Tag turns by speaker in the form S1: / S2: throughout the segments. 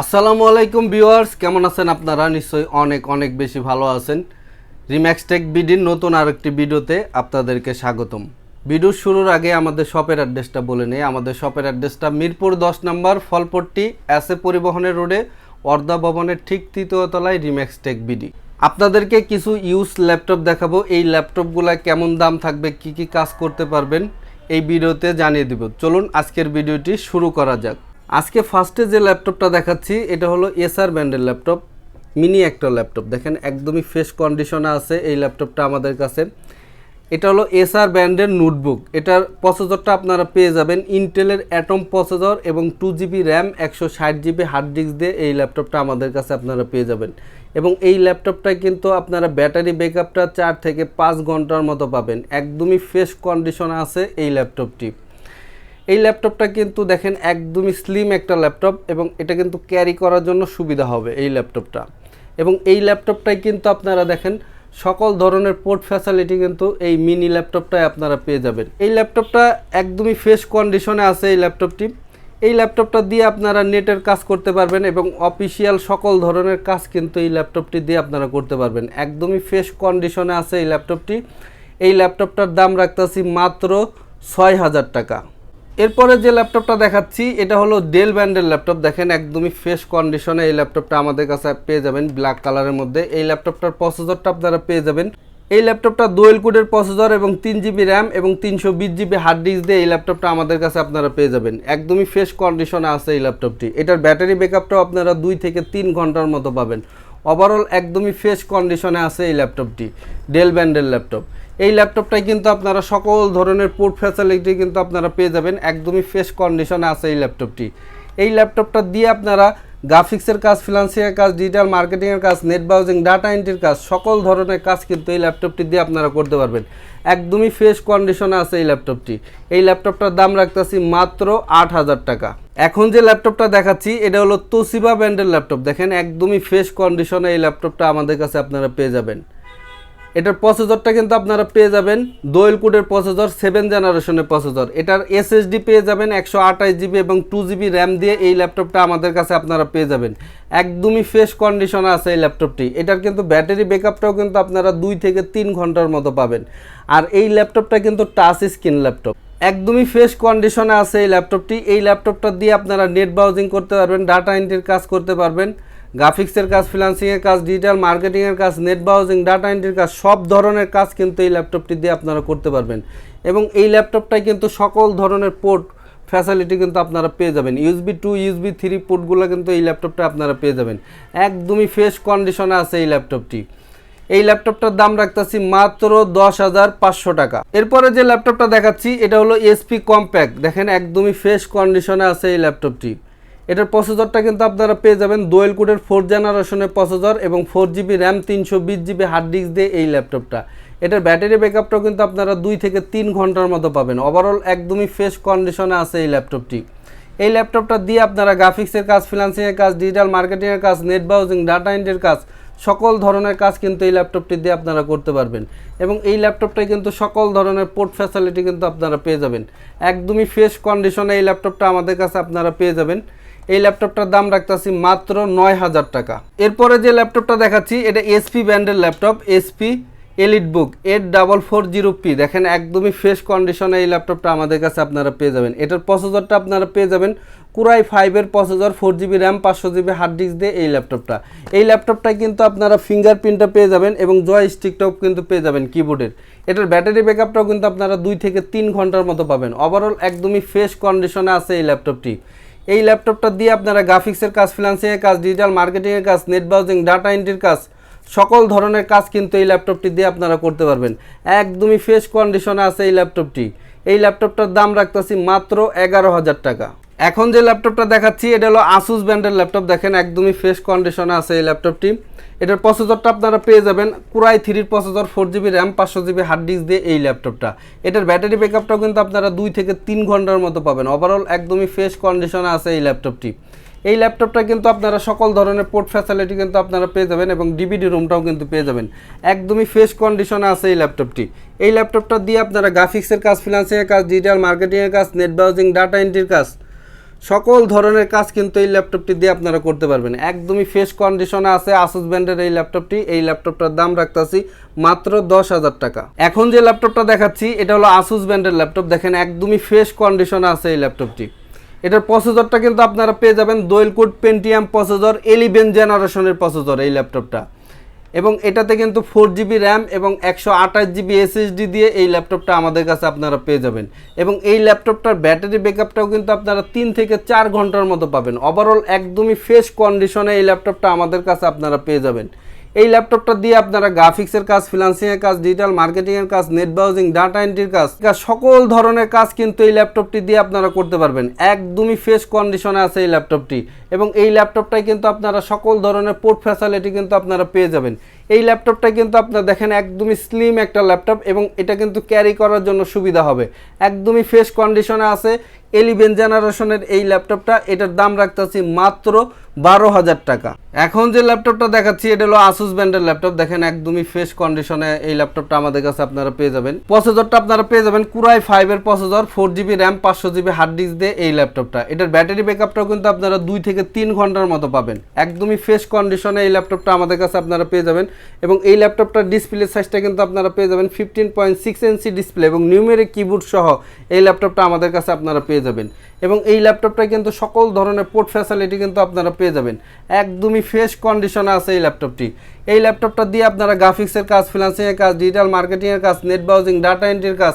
S1: আসসালামু আলাইকুম ভিউয়ার্স, কেমন আছেন আপনারা? নিশ্চয়ই অনেক অনেক বেশি ভালো আছেন। রিম্যাক্স টেক বিডির নতুন আরেকটি ভিডিওতে আপনাদেরকে স্বাগতম। ভিডিও শুরুর আগে আমাদের শপের অ্যাড্রেসটা বলে নেই। আমাদের শপের অ্যাড্রেসটা মিরপুর দশ নম্বর ফলপট্টি এস এ পরিবহনের রোডে, অর্ধা ভবনের ঠিক তৃতীয় তলায় রিম্যাক্স টেক বিডি আপনাদেরকে কিছু ইউজ ল্যাপটপ দেখাবো। এই ল্যাপটপগুলো কেমন দাম থাকবে, কি কি কাজ করতে পারবেন, এই ভিডিওতে জানিয়ে দিব। চলুন আজকের ভিডিওটি শুরু করা যাক। আজকে ফার্স্টে যে ল্যাপটপটা দেখাচ্ছি, এটা হলো এসআর ব্র্যান্ডের ল্যাপটপ, মিনি একটা ল্যাপটপ। দেখেন, একদমই ফ্রেশ কন্ডিশনে আছে এই ল্যাপটপটা আমাদের কাছে। এটা হলো এসআর ব্র্যান্ডের নোটবুক। এটার প্রসেসরটা আপনারা পেয়ে যাবেন ইন্টেলের অ্যাটম প্রসেসর এবং টু জিবি র্যাম একশো ষাট জিবি হার্ড ডিস্ক দিয়ে এই ল্যাপটপটা আমাদের কাছে আপনারা পেয়ে যাবেন। এবং এই ল্যাপটপটায় কিন্তু আপনারা ব্যাটারি ব্যাকআপটা চার থেকে পাঁচ ঘণ্টার মতো পাবেন। একদমই ফ্রেশ কন্ডিশনে আছে এই ল্যাপটপটি। এই ল্যাপটপটা কিন্তু দেখেন একদমই স্লিম একটা ল্যাপটপ এবং এটা কিন্তু ক্যারি করার জন্য সুবিধা হবে এই ল্যাপটপটা এবং এই ল্যাপটপটাই কিন্তু আপনারা দেখেন সকল ধরনের পোর্ট ফ্যাসিলিটি কিন্তু এই মিনি ল্যাপটপটায় আপনারা পেয়ে যাবেন। এই ল্যাপটপটা একদমই ফ্রেশ কন্ডিশনে আছে এই ল্যাপটপটি এই ল্যাপটপটা দিয়ে আপনারা নেটের কাজ করতে পারবেন এবং অফিসিয়াল সকল ধরনের কাজ কিন্তু এই ল্যাপটপটি দিয়ে আপনারা করতে পারবেন। একদমই ফ্রেশ কন্ডিশনে আছে এই ল্যাপটপটি এই ল্যাপটপটার দাম রাখতেছি মাত্র ছয় হাজার টাকা। এরপরে যে ল্যাপটপটা দেখাচ্ছি, এটা হলো ডেল ব্র্যান্ডের ল্যাপটপ। দেখেন, একদমই ফ্রেশ কন্ডিশনে এই ল্যাপটপটা আমাদের কাছে পেয়ে যাবেন ব্ল্যাক কালারের মধ্যে। এই ল্যাপটপটার প্রসেসরটা আপনারা পেয়ে যাবেন। এই ল্যাপটপটা দোয়েল কোডের প্রসেসর এবং তিন জিবি র্যাম এবং তিনশো বিশ জিবি হার্ড ডিস্ক দিয়ে এই ল্যাপটপটা আমাদের কাছে আপনারা পেয়ে যাবেন। একদমই ফ্রেশ কন্ডিশনে আছে এই ল্যাপটপটি। এটার ব্যাটারি ব্যাকআপটাও আপনারা দুই থেকে তিন ঘণ্টার মতো পাবেন। ওভারঅল একদমই ফ্রেশ কন্ডিশনে আছে এই ল্যাপটপটি ডেল ব্র্যান্ডের ল্যাপটপ এই ল্যাপটপটাই কিন্তু আপনারা সকল ধরনের পোর্ট ফ্যাসিলিটি কিন্তু আপনারা পেয়ে যাবেন, একদমই ফ্রেশ কন্ডিশনে আছে এই ল্যাপটপটি এই ল্যাপটপটা দিয়ে আপনারা গ্রাফিক্সের কাজ ফিনান্সিয়াল কাজ ডিজিটাল মার্কেটিংয়ের কাজ নেট ব্রাউজিং ডাটা এন্ট্রির কাজ, সকল ধরনের কাজ কিন্তু এই ল্যাপটপটি দিয়ে আপনারা করতে পারবেন। একদমই ফ্রেশ কন্ডিশনে আছে এই ল্যাপটপটি এই ল্যাপটপটার দাম রাখতেছি মাত্র আট হাজার টাকা। এখন যে ল্যাপটপটা দেখাচ্ছি, এটা হলো তোসিবা ব্র্যান্ডের ল্যাপটপ দেখেন, একদমই ফ্রেশ কন্ডিশনে এই ল্যাপটপটা আমাদের কাছে আপনারা পেয়ে যাবেন। এটার প্রসেসরটা কিন্তু আপনারা পেয়ে যাবেন দোয়েল কোডের প্রসেসর সেভেন জেনারেশনের প্রসেসর এটার এসএসডি পেয়ে যাবেন, একশো আঠাশ জিবি এবং টু জিবি র্যাম দিয়ে এই ল্যাপটপটা আমাদের কাছে আপনারা পেয়ে যাবেন। একদমই ফ্রেশ কন্ডিশনে আছে এই ল্যাপটপটি এটার কিন্তু ব্যাটারি ব্যাকআপটাও কিন্তু আপনারা দুই থেকে তিন ঘণ্টার মতো পাবেন। আর এই ল্যাপটপটা কিন্তু টাচ স্ক্রিন ল্যাপটপ একদমই ফ্রেশ কন্ডিশনে আছে এই ল্যাপটপটি এই ল্যাপটপটা দিয়ে আপনারা নেট ব্রাউজিং করতে পারবেন ডাটা এন্ট্রির কাজ করতে পারবেন গ্রাফিক্সের কাজ ফিনান্সিংয়ের কাজ ডিজিটাল মার্কেটিংয়ের কাজ নেট ব্রাউজিং ডাটা এন্ট্রির কাজ, সব ধরনের কাজ কিন্তু এই ল্যাপটপটি দিয়ে আপনারা করতে পারবেন। এবং এই ল্যাপটপটাই কিন্তু সকল ধরনের পোর্ট ফ্যাসিলিটি কিন্তু আপনারা পেয়ে যাবেন। ইউএসবি টু ইউএসবি থ্রি পোর্টগুলো কিন্তু এই ল্যাপটপটা আপনারা পেয়ে যাবেন। একদমই ফ্রেশ কন্ডিশনে আছে এই ল্যাপটপটি এই ল্যাপটপটার দাম রাখতেছি মাত্র দশ হাজার পাঁচশো টাকা। এরপরে যে ল্যাপটপটা দেখাচ্ছি, এটা হলো এসপি কম্প্যাক্ট দেখেন, একদমই ফ্রেশ কন্ডিশনে আছে এই ল্যাপটপটি এটার প্রসেসরটা কিন্তু আপনারা পেয়ে যাবেন দোয়েল কোডের ফোর জেনারেশনের প্রসেসর এবং ফোর জিবি র্যাম তিনশো বিশ জিবি হার্ড ডিস্ক দিয়ে এই ল্যাপটপটা এটার ব্যাটারি ব্যাকআপটাও কিন্তু আপনারা দুই থেকে তিন ঘণ্টার মতো পাবেন। ওভারঅল একদমই ফ্রেশ কন্ডিশনে আছে এই ল্যাপটপটি এই ল্যাপটপটা দিয়ে আপনারা গ্রাফিক্সের কাজ ফিনান্সিংয়ের কাজ ডিজিটাল মার্কেটিংয়ের কাজ নেট ব্রাউজিং ডাটা এন্ট্রির কাজ সকল ধরনের কাজ কিন্তু এই ল্যাপটপটি দিয়ে আপনারা করতে পারবেন। এবং এই ল্যাপটপটায় কিন্তু সকল ধরনের পোর্ট ফ্যাসিলিটি কিন্তু আপনারা পেয়ে যাবেন। একদমই ফ্রেশ কন্ডিশনে এই ল্যাপটপটা আমাদের কাছে আপনারা পেয়ে যাবেন। এই ল্যাপটপটার দাম রাখতেছি মাত্র নয় হাজার টাকা। এরপরে যে ল্যাপটপটা দেখাচ্ছি, এটা এসপি ব্র্যান্ডের laptop HP elite book eight double four zero P দেখেন একদমই ফ্রেশ কন্ডিশনে এই ল্যাপটপটা আমাদের কাছে আপনারা পেয়ে যাবেন। এটার প্রসেসরটা আপনারা পেয়ে যাবেন কুরাই ফাইভের প্রসেসর ফোর জিবি র্যাম পাঁচশো জিবি হার্ড ডিস্ক দিয়ে এই ল্যাপটপটা এই ল্যাপটপটায় কিন্তু আপনারা ফিঙ্গারপ্রিন্টটা পেয়ে যাবেন এবং জয় স্টিকটাও কিন্তু পেয়ে যাবেন কিবোর্ডের এটার ব্যাটারি ব্যাকআপটাও কিন্তু আপনারা দুই থেকে তিন ঘণ্টার মতো পাবেন। ওভারঅল একদমই ফ্রেশ কন্ডিশনে আছে এই ল্যাপটপটি এই ল্যাপটপটা দিয়ে আপনারা গ্রাফিক্সের কাজ ফিনান্সিংয়ের কাজ ডিজিটাল মার্কেটিংয়ের কাজ নেট ব্রাউজিং ডাটা এন্ট্রির কাজ সকল ধরনের কাজ কিন্তু এই ল্যাপটপটি দিয়ে আপনারা করতে পারবেন। একদমই ফ্রেশ কন্ডিশনে আছে এই ল্যাপটপটি। এই ল্যাপটপটার দাম রাখতেছি মাত্র এগারো হাজার টাকা। এখন যে ল্যাপটপটা দেখাচ্ছি, এটা হলো আসুস ব্র্যান্ডের ল্যাপটপ। দেখেন, একদমই ফ্রেশ কন্ডিশনে আছে এই ল্যাপটপটি। এটার প্রসেসরটা আপনারা পেয়ে যাবেন কুরাই থ্রির প্রসেসর ফোর জিবি র্যাম পাঁচশো জিবি হার্ড ডিস্ক দিয়ে এই ল্যাপটপটা। এটার ব্যাটারি ব্যাকআপটাও কিন্তু আপনারা দুই থেকে তিন ঘণ্টার মতো পাবেন। ওভারঅল একদমই ফ্রেশ কন্ডিশনে আছে এই ল্যাপটপটি। এই ল্যাপটপটা কিন্তু আপনারা সকল ধরনের পোর্ট ফ্যাসিলিটি কিন্তু আপনারা পেয়ে যাবেন এবং ডিভিডি রুমটাও কিন্তু পেয়ে যাবেন। একদমই ফ্রেশ কন্ডিশনে আছে এই ল্যাপটপটি। এই ল্যাপটপটা দিয়ে আপনারা গ্রাফিক্সের কাজ ফিনান্সিংয়ের কাজ ডিজিটাল মার্কেটিংয়ের কাজ নেট ব্রাউজিং ডাটা এন্ট্রির কাজ, সকল ধরনের কাজ কিন্তু এই ল্যাপটপটি দিয়ে আপনারা করতে পারবেন। একদমই ফ্রেশ কন্ডিশনে আছে আসুস ব্র্যান্ডের এই ল্যাপটপটি। এই ল্যাপটপটার দাম রাখতেছি মাত্র দশ হাজার টাকা। এখন যে ল্যাপটপটা দেখাচ্ছি, এটা হলো আসুস ব্র্যান্ডের ল্যাপটপ। দেখেন, একদমই ফ্রেশ কন্ডিশনে আছে এই ল্যাপটপটি। এটার প্রসেসরটা কিন্তু আপনারা পেয়ে যাবেন dual core Pentium processor eleven জেনারেশনের প্রসেসর এই ল্যাপটপটা এবং এটাতে কিন্তু ফোর জিবি র্যাম এবং একশো আঠাশ জিবি এসএসডি দিয়ে এই ল্যাপটপটা আমাদের কাছে আপনারা পেয়ে যাবেন। এবং এই ল্যাপটপটার ব্যাটারি ব্যাকআপটাও কিন্তু আপনারা তিন থেকে চার ঘণ্টার মতো পাবেন। ওভারঅল একদমই ফ্রেশ কন্ডিশনে এই ল্যাপটপটা আমাদের কাছে আপনারা পেয়ে যাবেন। এই ল্যাপটপটা দিয়ে আপনারা গ্রাফিক্সের কাজ ফিনান্সিংয়ের কাজ ডিজিটাল মার্কেটিংয়ের কাজ নেট ব্রাউজিং ডাটা এন্ট্রির কাজ সকল ধরনের কাজ কিন্তু এই ল্যাপটপটি দিয়ে আপনারা করতে পারবেন। একদমই ফ্রেশ কন্ডিশনে আছে এই ল্যাপটপটি এবং এই ল্যাপটপটাই কিন্তু আপনারা সকল ধরনের পোর্ট ফ্যাসিলিটি কিন্তু আপনারা পেয়ে যাবেন। এই ল্যাপটপটা কিন্তু আপনারা দেখেন একদমই স্লিম একটা ল্যাপটপ এবং এটা কিন্তু ক্যারি করার জন্য সুবিধা হবে। একদমই ফ্রেশ কন্ডিশনে আছে। এলিভেন জেনারেশনের এই ল্যাপটপটা এটার দাম রাখতেছি মাত্র বারো হাজার টাকা। এখন যে ল্যাপটপটা দেখাচ্ছি, এটা হলো আসুস ব্র্যান্ডের ল্যাপটপ দেখেন একদমই ফ্রেশ কন্ডিশনে এই ল্যাপটপটা আমাদের কাছে আপনারা পেয়ে যাবেন। প্রসেসরটা আপনারা পেয়ে যাবেন কুরাই ফাইভের প্রসেসর ফোর জিবি র্যাম পাঁচশো জিবি হার্ড ডিস্ক দিয়ে এই ল্যাপটপটা এটার ব্যাটারি ব্যাকআপটাও কিন্তু আপনারা দুই থেকে তিন ঘণ্টার মতো পাবেন। একদমই ফ্রেশ কন্ডিশনে এই ল্যাপটপটা আমাদের কাছে আপনারা পেয়ে যাবেন। এবং এই ল্যাপটপটার ডিসপ্লে সাইজটা কিন্তু আপনারা পেয়ে যাবেন fifteen point six inch display এবং নিউমেরিক কিবোর্ড সহ এই ল্যাপটপটা আমাদের কাছে আপনারা পেয়ে যাবেন। এবং এই ল্যাপটপটা কিন্তু সকল ধরনের পোর্ট ফ্যাসিলিটি কিন্তু আপনারা পেয়ে যাবেন। একদমই ফ্রেশ কন্ডিশনে আছে এই ল্যাপটপটি। এই ল্যাপটপটা দিয়ে আপনারা গ্রাফিক্সের কাজ ফিনান্সিংয়ের কাজ ডিজিটাল মার্কেটিংয়ের কাজ নেট ব্রাউজিং ডাটা এন্ট্রির কাজ,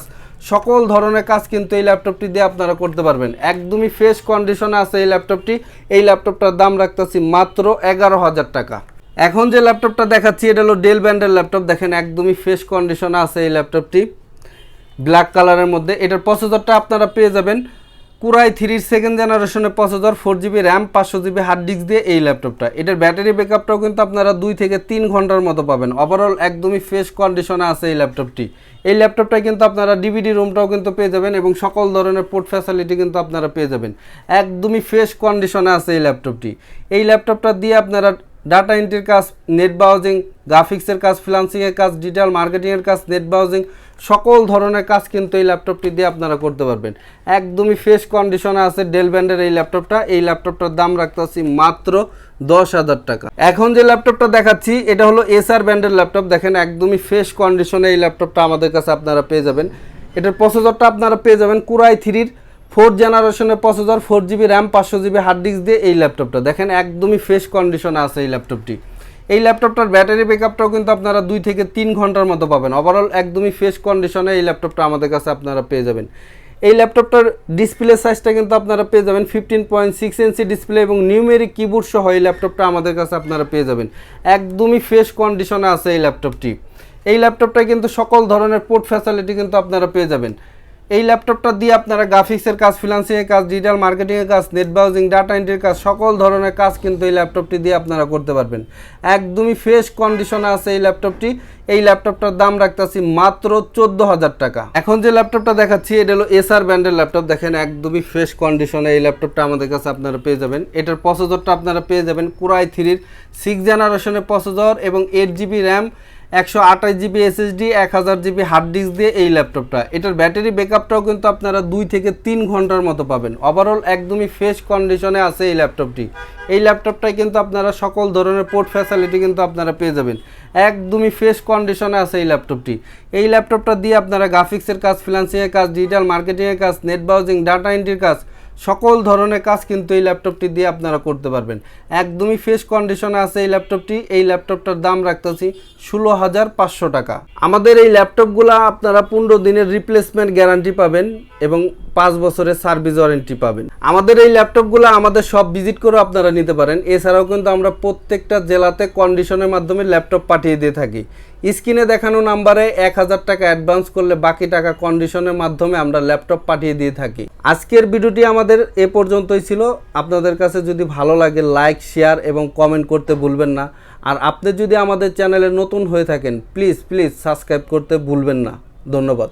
S1: সকল ধরনের কাজ কিন্তু এই ল্যাপটপটি দিয়ে আপনারা করতে পারবেন। একদমই ফ্রেশ কন্ডিশনে আছে এই ল্যাপটপটি। এই ল্যাপটপটার দাম রাখতেছি মাত্র এগারো হাজার টাকা। এখন যে ল্যাপটপটা দেখাচ্ছি, এটা হলো ডেল ব্র্যান্ডের ল্যাপটপ। দেখেন একদমই ফ্রেশ কন্ডিশনে আছে এই ল্যাপটপটি। ব্ল্যাক কালারের মধ্যে। এটার প্রসেসরটা আপনারা পেয়ে যাবেন কুরাই থ্রির সেকেন্ড জেনারেশনের প্রসেসর ফোর জিবি র্যাম পাঁচশো জিবি হার্ড ডিস্ক দিয়ে এই ল্যাপটপটা এটার ব্যাটারি ব্যাকআপটাও কিন্তু আপনারা দুই থেকে তিন ঘণ্টার মতো পাবেন। ওভারঅল একদমই ফ্রেশ কন্ডিশনে আছে এই ল্যাপটপটি এই ল্যাপটপটায় কিন্তু আপনারা ডিভিডি রুমটাও কিন্তু পেয়ে যাবেন এবং সকল ধরনের পোর্ট ফ্যাসিলিটি কিন্তু আপনারা পেয়ে যাবেন। একদমই ফ্রেশ কন্ডিশনে আছে এই ল্যাপটপটি এই ল্যাপটপটা দিয়ে আপনারা ডাটা এন্ট্রির কাজ নেট ব্রাউজিং গ্রাফিক্সের কাজ ফ্রিলান্সিংয়ের কাজ ডিজিটাল মার্কেটিংয়ের কাজ নেট ব্রাউজিং সকল ধরনের কাজ কিন্তু এই ল্যাপটপটি দিয়ে আপনারা করতে পারবেন। একদমই ফ্রেশ কন্ডিশনে আছে ডেল ব্র্যান্ডের এই ল্যাপটপটা। এই ল্যাপটপটার দাম রাখতেছি মাত্র দশ হাজার টাকা। এখন যে ল্যাপটপটা দেখাচ্ছি, এটা হলো এসআর ব্র্যান্ডের ল্যাপটপ। দেখেন একদমই ফ্রেশ কন্ডিশনে এই ল্যাপটপটা আমাদের কাছে আপনারা পেয়ে যাবেন। এটার প্রসেসরটা আপনারা পেয়ে যাবেন কুরাই থ্রির ফোর্থ জেনারেশনের প্রসেসর ফোর জিবি র্যাম পাঁচশো জিবি হার্ড ডিস্ক দিয়ে এই ল্যাপটপটা। দেখেন একদমই ফ্রেশ কন্ডিশনে আছে এই ল্যাপটপটি। এই ল্যাপটপটার ব্যাটারি ব্যাকআপটাও কিন্তু আপনারা দুই থেকে তিন ঘণ্টার মতো পাবেন। ওভারঅল একদমই ফ্রেশ কন্ডিশনে এই ল্যাপটপটা আমাদের কাছে আপনারা পেয়ে যাবেন। এই ল্যাপটপটার ডিসপ্লে সাইজটা কিন্তু আপনারা পেয়ে যাবেন fifteen point six inch display এবং নিউমেরিক কিবোর্ড সহ এই ল্যাপটপটা আমাদের কাছে আপনারা পেয়ে যাবেন। একদমই ফ্রেশ কন্ডিশনে আছে এই ল্যাপটপটি এই ল্যাপটপটায় কিন্তু সকল ধরনের পোর্ট ফ্যাসিলিটি কিন্তু আপনারা পেয়ে যাবেন। এই ল্যাপটপটা দিয়ে আপনারা গ্রাফিক্সের কাজ ফিনান্সিংয়ের কাজ ডিজিটাল মার্কেটিংয়ের কাজ নেট ব্রাউজিং ডাটা এন্ট্রির কাজ, সকল ধরনের কাজ কিন্তু এই ল্যাপটপটি দিয়ে আপনারা করতে পারবেন। একদমই ফ্রেশ কন্ডিশনে আছে এই ল্যাপটপটি এই ল্যাপটপটার দাম রাখতেছি মাত্র চোদ্দ হাজার টাকা। এখন যে ল্যাপটপটা দেখাচ্ছি, এটা হলো এসআর ব্র্যান্ডের ল্যাপটপ দেখেন একদমই ফ্রেশ কন্ডিশনে এই ল্যাপটপটা আমাদের কাছে আপনারা পেয়ে যাবেন। এটার প্রসেসরটা আপনারা পেয়ে যাবেন কুরাই থ্রির সিক্স জেনারেশনের প্রসেসর এবং এইট জিবি র্যাম একশো আঠাশ জিবি এসএসডি এক হাজার জিবি হার্ড ডিস্ক দিয়ে এই ল্যাপটপটা এটার ব্যাটারি ব্যাকআপটাও কিন্তু আপনারা দুই থেকে তিন ঘণ্টার মতো পাবেন। ওভারঅল একদমই ফ্রেশ কন্ডিশনে আছে এই ল্যাপটপটি এই ল্যাপটপটায় কিন্তু আপনারা সকল ধরনের পোর্ট ফ্যাসিলিটি কিন্তু আপনারা পেয়ে যাবেন। একদমই ফ্রেশ কন্ডিশনে আছে এই ল্যাপটপটি এই ল্যাপটপটা দিয়ে আপনারা গ্রাফিক্সের কাজ ফিনান্সিংয়ের কাজ ডিজিটাল মার্কেটিংয়ের কাজ নেট ব্রাউজিং ডাটা এন্ট্রির কাজ সকল ধরনের কাজ কিন্তু এই ল্যাপটপটি দিয়ে আপনারা করতে পারবেন। একদমই ফ্রেশ কন্ডিশনে আছে এই ল্যাপটপটি। এই ল্যাপটপটার দাম রাখতেছি ষোলো হাজার পাঁচশো টাকা। আমাদের এই ল্যাপটপগুলো আপনারা পনেরো দিনের রিপ্লেসমেন্ট গ্যারান্টি পাবেন এবং পাঁচ বছরের সার্ভিস ওয়ারেন্টি পাবেন। আমাদের এই ল্যাপটপগুলো আমাদের সব ভিজিট করে আপনারা নিতে পারেন। এছাড়াও কিন্তু আমরা প্রত্যেকটা জেলাতে কন্ডিশনের মাধ্যমে ল্যাপটপ পাঠিয়ে দিয়ে থাকি। স্ক্রিনে দেখানো নাম্বারে এক হাজার টাকা অ্যাডভান্স করলে বাকি টাকা কন্ডিশনের মাধ্যমে আমরা ল্যাপটপ পাঠিয়ে দিয়ে থাকি। আজকের ভিডিওটি আমাদের এ পর্যন্তই ছিল। আপনাদের কাছে যদি ভালো লাগে লাইক শেয়ার এবং কমেন্ট করতে ভুলবেন না। আর আপনি যদি আমাদের চ্যানেলে নতুন হয়ে থাকেন প্লিজ প্লিজ সাবস্ক্রাইব করতে ভুলবেন না। ধন্যবাদ।